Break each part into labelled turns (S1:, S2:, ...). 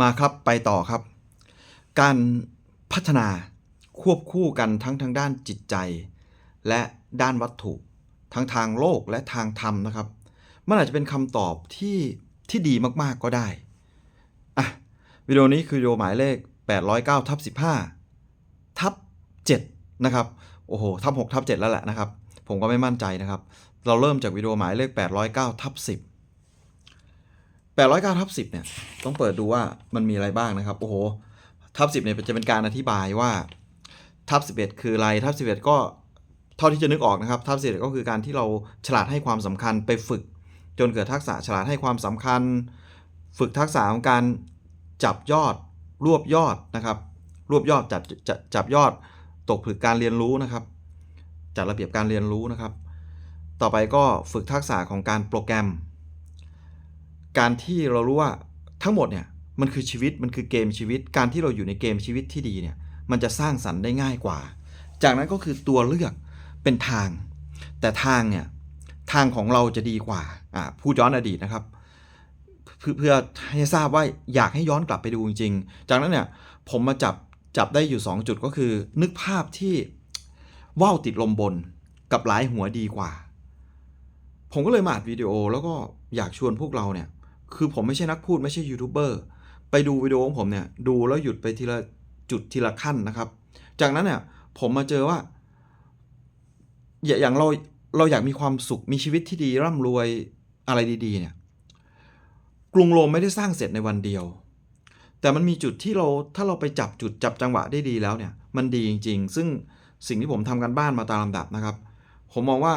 S1: มาครับไปต่อครับ การพัฒนาควบคู่กันทั้งทางด้านจิตใจ และด้านวัตถุ ทั้งทางโลกและทางธรรมนะครับมันอาจจะเป็นคำตอบที่ที่ดีมากๆก็ได้อะวิดีโอนี้คือวิดีโอหมายเลข 809ทับ15ทับ7นะครับโอ้โหทับ6ทับ7แล้วแหละนะครับ ผมก็ไม่มั่นใจนะครับ เราเริ่มจากวิดีโอหมายเลข 809ทับ10 809ทับ10เนี่ยต้องเปิดดูว่ามันมีอะไรบ้างนะครับ โอ้โหทับ10เนี่ยจะเป็นการอธิบายว่าทับ11 คืออะไรทับ11 ก็เท่าที่จะนึกออกนะครับทับ11ก็คือการที่เราฉลาดให้ความสำคัญไปฝึก จนเกิดทักษะฉลาดให้ความสำคัญ ฝึกทักษะของการจับยอด รวบยอดนะครับรวบยอดจับจับจับยอดตกผลึกการเรียนรู้นะครับ จัดระเบียบการเรียนรู้นะครับ ต่อไปก็ฝึกทักษะของการโปรแกรม การที่เรารู้ว่าทั้งหมดเนี่ยมันคือชีวิตมันคือเกมชีวิต การที่เราอยู่ในเกมชีวิตที่ดีเนี่ยมันจะสร้างสรรค์ได้ง่ายกว่า จากนั้นก็คือตัวเลือกเป็นทาง แต่ทางเนี่ยทางของเราจะดีกว่าอ่าพูดย้อนอดีตนะครับเพื่อเพื่อให้ทราบว่าอยากให้ย้อนกลับไปดูจริงๆ จากนั้นเนี่ยผมมาจับจับได้อยู่ 2 จุดก็คือ นึกภาพที่ว่าวติดลมบนกับหลายหัวดีกว่า ผมก็เลยมาอัดวิดีโอแล้วก็อยากชวนพวกเราเนี่ย คือผมไม่ใช่นักพูดไม่ใช่ยูทูบเบอร์ไปดูวิดีโอของผมเนี่ยดูแล้วหยุดไปทีละจุดทีละขั้นนะครับ จากนั้นเนี่ยผมมาเจอว่า อย่างเราเราอยากมีความสุขมีชีวิตที่ดีร่ำรวยอะไรดีๆเนี่ยกรุงโรมไม่ได้สร้างเสร็จในวันเดียว แต่มันมีจุดที่เราถ้าเราไปจับจุดจับจังหวะได้ดีแล้วเนี่ยมันดีจริง ๆ ซึ่งสิ่งที่ผมทำกันบ้านมาตามลำดับนะครับ ผมมองว่า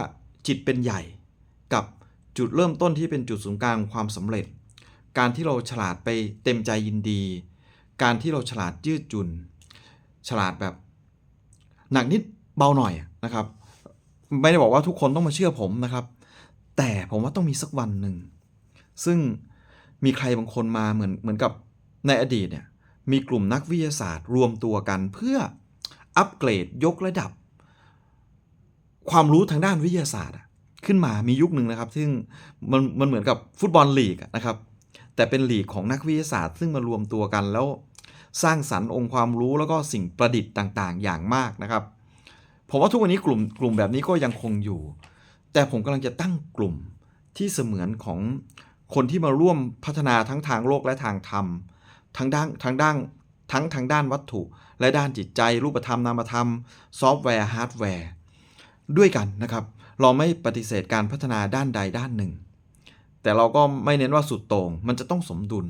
S1: จิตเป็นใหญ่กับจุดเริ่มต้นที่เป็นจุดศูนย์กลางความสำเร็จ การที่เราฉลาดไปเต็มใจยินดี การที่เราฉลาดยืดจุน ฉลาดแบบ หนักนิดเบาหน่อยนะครับ ไม่ได้บอกว่าทุกคนต้องมาเชื่อผมนะครับ แต่ผมว่าต้องมีสักวันหนึ่ง ซึ่งมีใครบางคนมาเหมือนเหมือนกับในอดีตเนี่ยมีกลุ่มนักวิทยาศาสตร์รวมตัวกันเพื่ออัปเกรดยกระดับ ความรู้ทางด้านวิทยาศาสตร์ขึ้นมามียุคหนึ่งนะครับ ซึ่งมันมันเหมือนกับฟุตบอลลีกนะครับ แต่เป็นหลีกของนักวิทยาศาสตร์ ซึ่งมารวมตัวกันแล้วสร้างสรรค์องค์ความรู้แล้วก็สิ่งประดิษฐ์ต่างๆ อย่างมากนะครับ ผมว่าทุกวันนี้กลุ่มกลุ่มแบบนี้ก็ยังคงอยู่ แต่ผมกำลังจะตั้งกลุ่มที่เสมือนของคนที่มาร่วมพัฒนาทั้งทางโลกและทางธรรมทั้งด้านทั้งด้านทั้งทางด้านวัตถุ และด้านจิตใจ รูปธรรมนามธรรม ซอฟต์แวร์ฮาร์ดแวร์ ด้วยกันนะครับ เราไม่ปฏิเสธการพัฒนาด้านใดด้านหนึ่ง แต่เราก็ไม่เน้นว่าสุดโต่งมันจะต้องสมดุล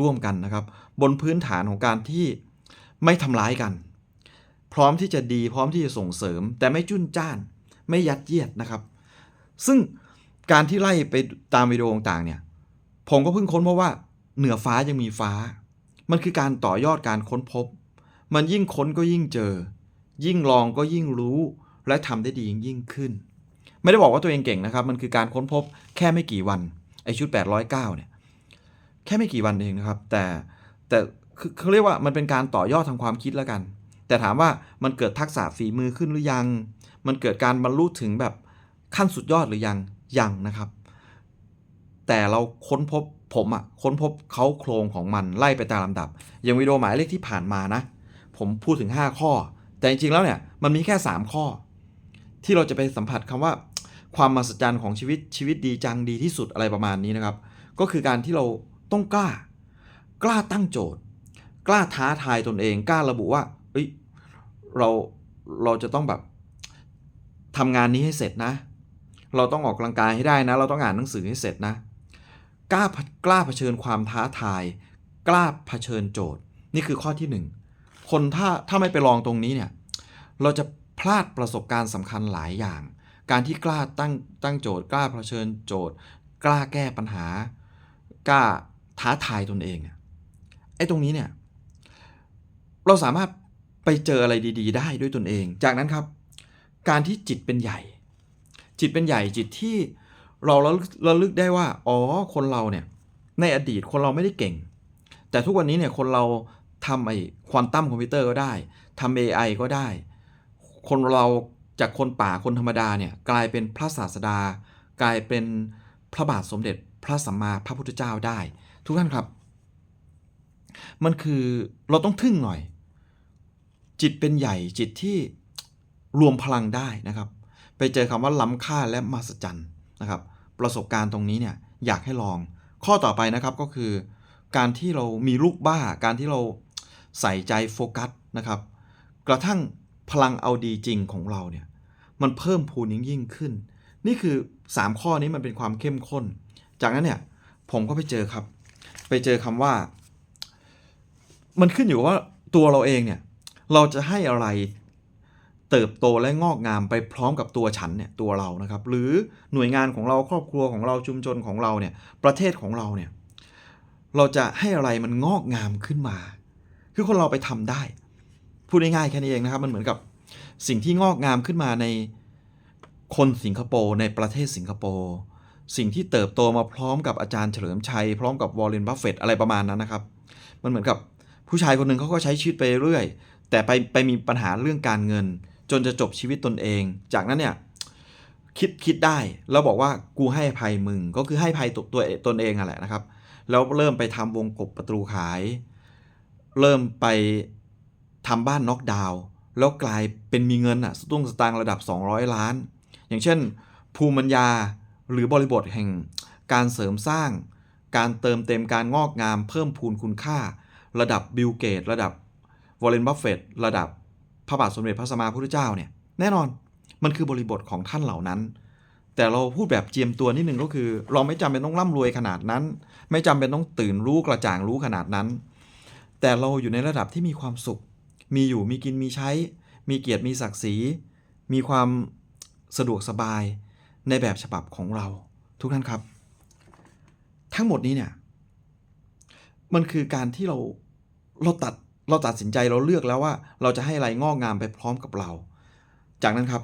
S1: ร่วมกันนะครับ บนพื้นฐานของการที่ไม่ทำร้ายกัน พร้อมที่จะดีพร้อมที่จะส่งเสริม แต่ไม่จุนจ้าน ไม่ยัดเยียดนะครับ ซึ่งการที่ไล่ไปตามวิดีโอต่างๆเนี่ยผมก็เพิ่งค้นพราะว่าเหนือฟ้ายังมีฟ้า มันคือการต่อยอดการค้นพบ มันยิ่งค้นก็ยิ่งเจอ ยิ่งลองก็ยิ่งรู้ และทำได้ดียิ่งขึ้น ไม่ได้บอกว่าตัวเองเก่งนะครับ มันคือการค้นพบแค่ไม่กี่วัน ไอชุด 809 เนี่ย แค่ไม่กี่วันเองนะครับ แต่แต่คือเขาเรียกว่ามันเป็นการต่อยอดทางความคิดแล้วกัน แต่ถามว่ามันเกิดทักษะฝีมือขึ้นหรือยัง มันเกิดการบรรลุถึงแบบขั้นสุดยอดหรือยังยังนะครับ แต่เราค้นพบผมอะค้นพบเขาโครงของมันไล่ไปตามลำดับ อย่างวิดีโอหมายเลขที่ผ่านมานะ ผมพูดถึง 5 ข้อ แต่จริงๆแล้วเนี่ยมันมีแค่ 3 ข้อ ที่เราจะไปสัมผัสคำว่า ความมหัศจรรย์ของชีวิตชีวิตดีจังดีที่สุดอะไรประมาณนี้นะครับ ก็คือการที่เราต้องกล้า กล้าตั้งโจทย์ กล้าท้าทายตนเองกล้าระบุว่าเอ้ยเราเราจะต้องแบบทำงานนี้ให้เสร็จนะ เราต้องออกกำลังกายให้ได้นะ เราต้องอ่านหนังสือให้เสร็จนะกล้ากล้าเผชิญความท้าทาย กล้าเผชิญโจทย์ นี่คือข้อที่หนึ่งคนถ้าถ้าไม่ไปลองตรงนี้เนี่ยเราจะพลาดประสบการณ์สำคัญหลายอย่าง การที่กล้าตั้งตั้งโจทย์ กล้าเผชิญโจทย์ กล้าแก้ปัญหา กล้าท้าทายตนเองเนี่ยไอ้ตรงนี้เนี่ยเราสามารถไปเจออะไรดี ๆ ได้ด้วยตนเอง จากนั้นครับ การที่จิตเป็นใหญ่ จิตเป็นใหญ่จิตที่เราระลึกระลึกได้ว่า อ๋อ คนเราเนี่ย ในอดีตคนเราไม่ได้เก่ง แต่ทุกวันนี้เนี่ยคนเราทำไอ้ควอนตัมคอมพิวเตอร์ก็ได้ทำ AI ก็ได้ คนเรา จากคนป่าคนธรรมดาเนี่ยกลายเป็นพระศาสดา กลายเป็นพระบาทสมเด็จพระสัมมาพระพุทธเจ้าได้ ทุกท่านครับ มันคือเราต้องทึ่งหน่อย จิตเป็นใหญ่จิตที่รวมพลังได้นะครับ ไปเจอคำว่าล้ำค่าและมหัศจรรย์นะครับ ประสบการณ์ตรงนี้เนี่ยอยากให้ลอง ข้อต่อไปนะครับก็คือ การที่เรามีลูกบ้า การที่เราใส่ใจโฟกัสนะครับ กระทั่งพลังเอาดีจริงของเราเนี่ย มันเพิ่มพูนยิ่งยิ่งขึ้น นี่คือ 3 ข้อนี้มันเป็นความเข้มข้น จากนั้นเนี่ยผมก็ไปเจอครับ ไปเจอคำว่า มันขึ้นอยู่ว่าตัวเราเองเนี่ยเราจะให้อะไรเติบโตและงอกงามไปพร้อมกับตัวฉันเนี่ยตัวเรานะครับ หรือหน่วยงานของเราครอบครัวของเราชุมชนของเราเนี่ยประเทศของเราเนี่ยเราจะให้อะไรมันงอกงามขึ้นมา คือคนเราไปทำได้ พูดง่ายๆแค่นี้เองนะครับ มันเหมือนกับ สิ่งที่งอกงามขึ้นมาในคนสิงคโปร์ในประเทศสิงคโปร์สิ่งที่เติบโตมาพร้อมกับอาจารย์เฉลิมชัย พร้อมกับวอร์เรนบัฟเฟตอะไรประมาณนั้นนะครับ มันเหมือนกับผู้ชายคนหนึ่งเขาก็ใช้ชีวิตไปเรื่อย แต่ไปไปมีปัญหาเรื่องการเงิน จนจะจบชีวิตตนเอง จากนั้นเนี่ยคิดคิดได้แล้วบอกว่ากูให้ภัยมึงก็คือให้ภัยตัวตัวตนเองอะแหละนะครับ แล้วเริ่มไปทำวงกบประตูขาย เริ่มไปทำบ้านน็อกดาวน์ แล้วกลายเป็นมีเงินอะสตุ้งสตางค์ระดับ 200 ล้าน อย่างเช่น ภูมิปัญญาหรือบริบทแห่งการเสริมสร้าง การเติมเต็มการงอกงามเพิ่มพูนคุณค่า ระดับบิลเกต ระดับวอร์เรนบัฟเฟตระดับพระบาทสมเด็จพระสัมมาพุทธเจ้าเนี่ยแน่นอนมันคือบริบทของท่านเหล่านั้น แต่เราพูดแบบเจียมตัวนิดนึงก็คือ เราไม่จำเป็นต้องร่ำรวยขนาดนั้น ไม่จำเป็นต้องตื่นรู้กระจ่างรู้ขนาดนั้น แต่เราอยู่ในระดับที่มีความสุข มีอยู่มีกินมีใช้ มีเกียรติมีศักดิ์ศรี มีความสะดวกสบายในแบบฉบับของเราทุกท่านครับ ทั้งหมดนี้เนี่ยมันคือการที่เราเราตัดเราตัดสินใจเราเลือกแล้วว่า เราจะให้อะไรงอกงามไปพร้อมกับเรา จากนั้นครับ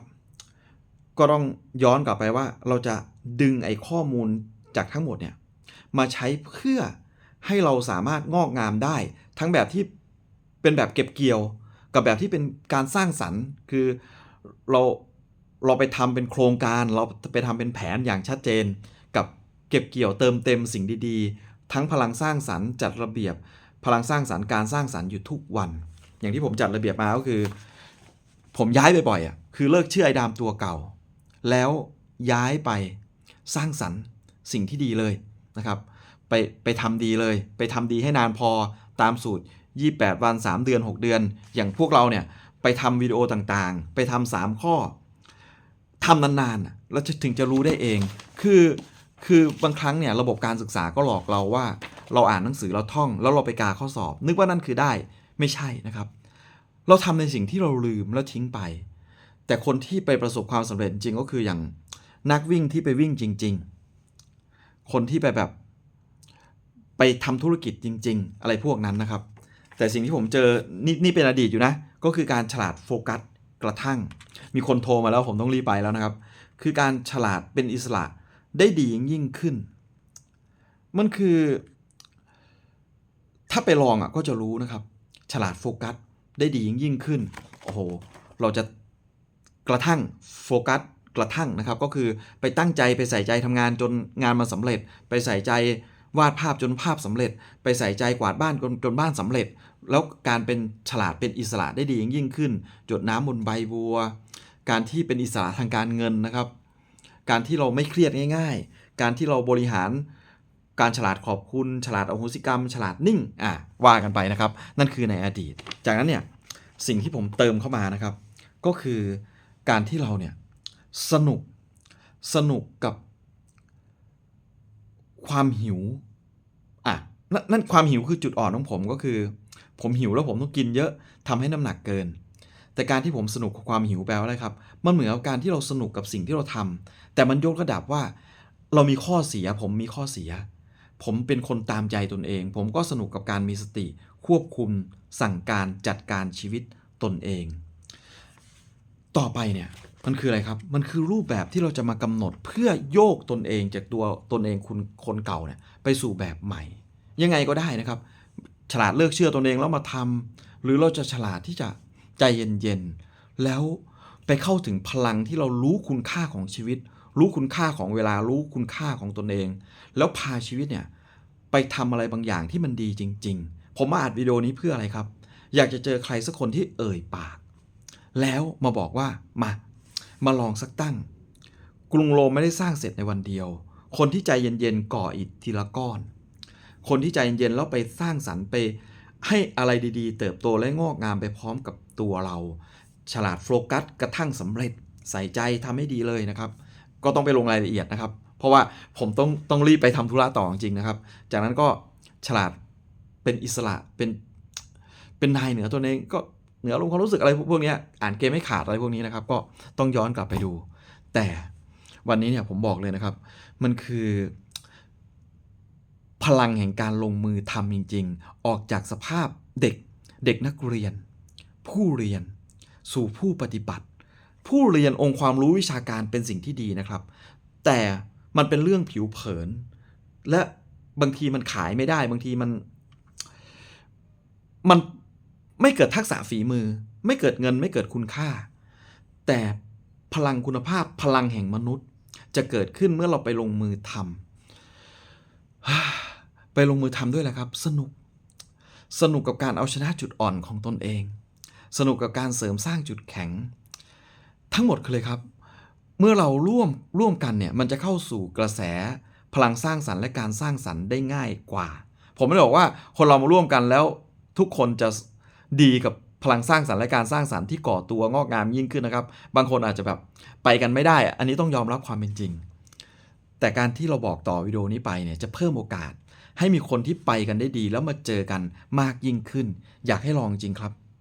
S1: ก็ต้องย้อนกลับไปว่า เราจะดึงไอ้ข้อมูลจากทั้งหมดเนี่ยมาใช้เพื่อให้เราสามารถงอกงามได้ ทั้งแบบที่ เป็นแบบเก็บเกี่ยว กับแบบที่เป็นการสร้างสรรค์ คือเราเราไปทำเป็นโครงการเราไปทำเป็นแผนอย่างชัดเจน กับเก็บเกี่ยวเติมเต็มสิ่งดีๆ ทั้งพลังสร้างสรรค์จัดระเบียบพลังสร้างสรรค์การสร้างสรรค์อยู่ทุกวัน อย่างที่ผมจัดระเบียบมาก็คือ ผมย้ายบ่อยๆอะคือเลิกเชื่อไอ้ดามตัวเก่า แล้วย้ายไปสร้างสรรค์สิ่งที่ดีเลยนะครับ ไปไปทำดีเลย ไปทำดีให้นานพอตามสูตร 28 วัน 3 เดือน 6 เดือน อย่างพวกเราเนี่ยไปทำวิดีโอต่างๆ ไปทำ3ข้อทำนานๆแล้วจะถึงจะรู้ได้เอง คือคือบางครั้งเนี่ยระบบการศึกษาก็หลอกเราว่า เราอ่านหนังสือเราท่อง แล้วเราไปกาข้อสอบ นึกว่านั่นคือได้ไม่ใช่นะครับ เราทำในสิ่งที่เราลืมแล้วทิ้งไป แต่คนที่ไปประสบความสำเร็จจริงก็คืออย่างนักวิ่งที่ไปวิ่งจริง ๆ คนที่ไปแบบ ไปทำธุรกิจจริง ๆ อะไรพวกนั้นนะครับ แต่สิ่งที่ผมเจอนี่นี่เป็นอดีตอยู่นะ ก็คือการฉลาดโฟกัสกระทั่ง มีคนโทรมาแล้วผมต้องรีบไปแล้วนะครับ คือการฉลาดเป็นอิสระได้ดียิ่งยิ่งขึ้น มันคือ ถ้าไปลองอะก็จะรู้นะครับ ฉลาดโฟกัสได้ดียิ่งยิ่งขึ้น โอ้โห เราจะกระทั่งโฟกัสกระทั่งนะครับ ก็คือไปตั้งใจไปใส่ใจทำงานจนงานมันสำเร็จ ไปใส่ใจวาดภาพจนภาพสำเร็จ ไปใส่ใจกวาดบ้านจนจนบ้านสำเร็จ แล้วการเป็นฉลาดเป็นอิสระได้ดียิ่งยิ่งขึ้น จดน้ำบนใบบัว การที่เป็นอิสระทางการเงินนะครับ การที่เราไม่เครียดง่าย ๆ การที่เราบริหารการฉลาดขอบคุณ ฉลาดอโหสิกรรม ฉลาดนิ่งอะว่ากันไปนะครับ นั่นคือในอดีต จากนั้นเนี่ยสิ่งที่ผมเติมเข้ามานะครับ ก็คือการที่เราเนี่ยสนุกสนุกกับความหิวอะนนั่นความหิวคือจุดอ่อนของผมก็คือ ผมหิวแล้วผมต้องกินเยอะทำให้น้ำหนักเกิน แต่การที่ผมสนุกกับความหิวแปลว่าอะไรครับ มันเหมือนกับการที่เราสนุกกับสิ่งที่เราทำแต่มันยกระดับว่า เรามีข้อเสีย ผมมีข้อเสีย ผมเป็นคนตามใจตนเอง ผมก็สนุกกับการมีสติ ควบคุม สั่งการจัดการชีวิตตนเอง ต่อไปเนี่ยมันคืออะไรครับ มันคือรูปแบบที่เราจะมากำหนดเพื่อโยกตนเองจากตัวตนเองคุณคนเก่าเนี่ยไปสู่แบบใหม่ ยังไงก็ได้นะครับ ฉลาดเลิกเชื่อตนเองแล้วมาทำหรือเราจะฉลาดที่จะใจเย็นๆแล้วไปเข้าถึงพลังที่เรารู้คุณค่าของชีวิต รู้คุณค่าของเวลารู้คุณค่าของตนเอง แล้วพาชีวิตเนี่ยไปทำอะไรบางอย่างที่มันดีจริง ๆ ผมมาอัดวิดีโอนี้เพื่ออะไรครับ อยากจะเจอใครสักคนที่เอ่ยปาก แล้วมาบอกว่ามามาลองสักตั้ง กรุงโรมไม่ได้สร้างเสร็จในวันเดียว คนที่ใจเย็นๆก่ออิฐทีละก้อน คนที่ใจเย็นๆแล้วไปสร้างสรรค์ไป ให้อะไรดีๆ เติบโตและงอกงามไปพร้อมกับตัวเรา ฉลาดโฟกัสกระทั่งสำเร็จใส่ใจทำให้ดีเลยนะครับ ก็ต้องไปลงรายละเอียดนะครับ เพราะว่าผมต้องต้องรีบไปทำธุระต่อจริงๆนะครับ จากนั้นก็ฉลาดเป็นอิสระเป็นเป็นนายเหนือตัวเองก็เหนือลงความรู้สึกอะไรพวกนี้อ่านเกมไม่ขาดอะไรพวกนี้นะครับ ก็ต้องย้อนกลับไปดู แต่วันนี้เนี่ยผมบอกเลยนะครับ มันคือ ลังแห่งการลงมือทำจริง ๆ ออกจากสภาพเด็กเด็กนักเรียน ผู้เรียน สู่ผู้ปฏิบัติ ผู้เรียนองค์ความรู้วิชาการเป็นสิ่งที่ดีนะครับ แต่มันเป็นเรื่องผิวเผิน และบางทีมันขายไม่ได้ บางทีมัน มันไม่เกิดทักษะฝีมือ ไม่เกิดเงินไม่เกิดคุณค่า แต่พลังคุณภาพพลังแห่งมนุษย์ จะเกิดขึ้นเมื่อเราไปลงมือทำ ไปลงมือทำด้วยแหละครับ สนุก สนุกกับการเอาชนะจุดอ่อนของตนเอง สนุกกับการเสริมสร้างจุดแข็ง ทั้งหมดเลยครับ เมื่อเราร่วมร่วมกันเนี่ยมันจะเข้าสู่กระแสพลังสร้างสรรค์และการสร้างสรรค์ได้ง่ายกว่า ผมไม่ได้บอกว่าคนเรามาร่วมกันแล้วทุกคนจะดีกับพลังสร้างสรรค์และการสร้างสรรค์ที่ก่อตัวงอกงามยิ่งขึ้นนะครับ บางคนอาจจะแบบไปกันไม่ได้ อันนี้ต้องยอมรับความเป็นจริง แต่การที่เราบอกต่อวิดีโอนี้ไปเนี่ยจะเพิ่มโอกาส ให้มีคนที่ไปกันได้ดีแล้วมาเจอกันมากยิ่งขึ้น อยากให้ลองจริงครับ